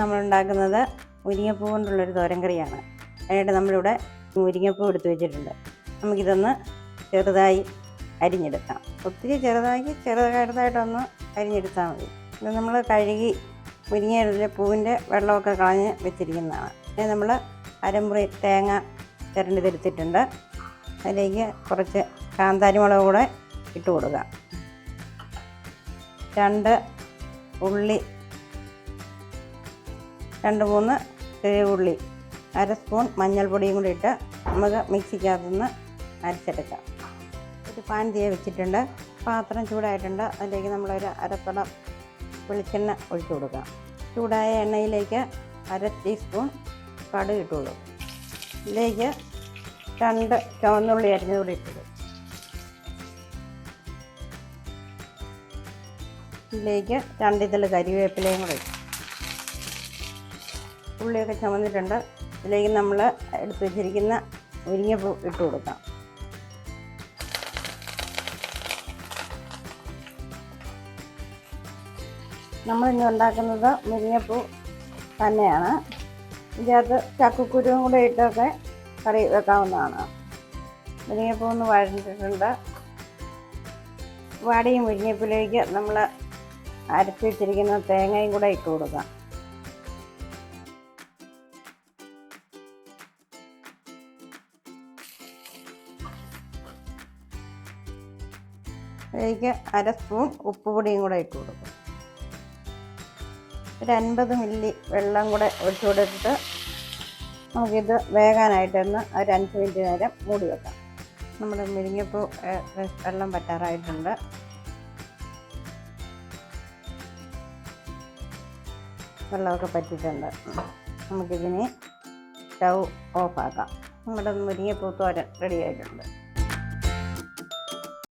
നമ്മൾ ഉണ്ടാക്കുന്നത് മുരിങ്ങപ്പൂ കൊണ്ടുള്ളൊരു തോരൻ കറിയാണ് അതിനായിട്ട് നമ്മളിവിടെ മുരിങ്ങപ്പൂ എടുത്തു വെച്ചിട്ടുണ്ട്. നമുക്കിതൊന്ന് ചെറുതായി അരിഞ്ഞെടുക്കാം. ഒത്തിരി ചെറുതാക്കി ചെറുതായിട്ടൊന്ന് അരിഞ്ഞെടുത്താൽ മതി. ഇത് നമ്മൾ കഴുകി മുരിങ്ങയിലെ പൂവിന്റെ വെള്ളമൊക്കെ കളഞ്ഞ് വെച്ചിരിക്കുന്നതാണ്. പിന്നെ നമ്മൾ അരമുറി തേങ്ങ ചിരണ്ടി തിരുത്തിട്ടുണ്ട് അതിലേക്ക് കുറച്ച് കാന്താരി മുളക് കൂടെ ഇട്ട് കൊടുക്കുക രണ്ട് ഉള്ളി രണ്ട് മൂന്ന് ഉള്ളി അര സ്പൂൺ മഞ്ഞൾപ്പൊടിയും കൂടി ഇട്ട് നമുക്ക് മിക്സിക്കകത്തുനിന്ന് അരച്ചെടുക്കാം. ഒരു പാൻ തീയ വെച്ചിട്ടുണ്ട്. പാത്രം ചൂടായിട്ടുണ്ട്. അതിലേക്ക് നമ്മളൊരു അരപ്പടം വെളിച്ചെണ്ണ ഒഴിച്ചു കൊടുക്കാം. ചൂടായ എണ്ണയിലേക്ക് അര ടീസ്പൂൺ കടുക് ഇട്ട് കൊടുക്കും. ഇതിലേക്ക് രണ്ട് ചുവന്നുള്ളി അരിഞ്ഞത് കൂടി ഇട്ടത് ഇതിലേക്ക് രണ്ടിതൾ കരിവേപ്പിലയും കൂടെ ഇട്ടു ഉള്ളിയൊക്കെ ചുമന്നിട്ടുണ്ട്. ഇതിലേക്ക് നമ്മൾ എടുത്ത് വെച്ചിരിക്കുന്ന മുരിങ്ങപ്പൂ ഇട്ട് കൊടുക്കാം. നമ്മളിന്ന് ഉണ്ടാക്കുന്നത് മുരിങ്ങപ്പൂ തന്നെയാണ്. ഇതിനകത്ത് ചക്കക്കുരുവും കൂടെ ഇട്ടൊക്കെ കറി വെക്കാവുന്നതാണ്. മുരിങ്ങപ്പൂ ഒന്ന് വഴഞ്ഞിട്ടുണ്ട് വാടിയ മുരിങ്ങപ്പിലേക്ക് നമ്മൾ അരച്ചു വെച്ചിരിക്കുന്ന തേങ്ങയും കൂടെ ഇട്ട് കൊടുക്കാം. അതിലേക്ക് അര സ്പൂൺ ഉപ്പുപൊടിയും കൂടെ ഇട്ട് കൊടുക്കും. ഒരു അൻപത് മില്ലി വെള്ളം കൂടെ ഒഴിച്ചു കൊടുത്തിട്ട് നമുക്കിത് വേകാനായിട്ടൊന്ന് ഒരു അഞ്ച് മിനിറ്റ് നേരം മൂടി വെക്കാം. നമ്മുടെ മുരിങ്ങപ്പൂ വെള്ളം പറ്റാറായിട്ടുണ്ട് വെള്ളമൊക്കെ പറ്റിയിട്ടുണ്ട്. നമുക്കിതിനെ സ്റ്റൗ ഓഫാക്കാം. നമ്മുടെ മുരിങ്ങപ്പൂ തോരൻ റെഡി ആയിട്ടുണ്ട്.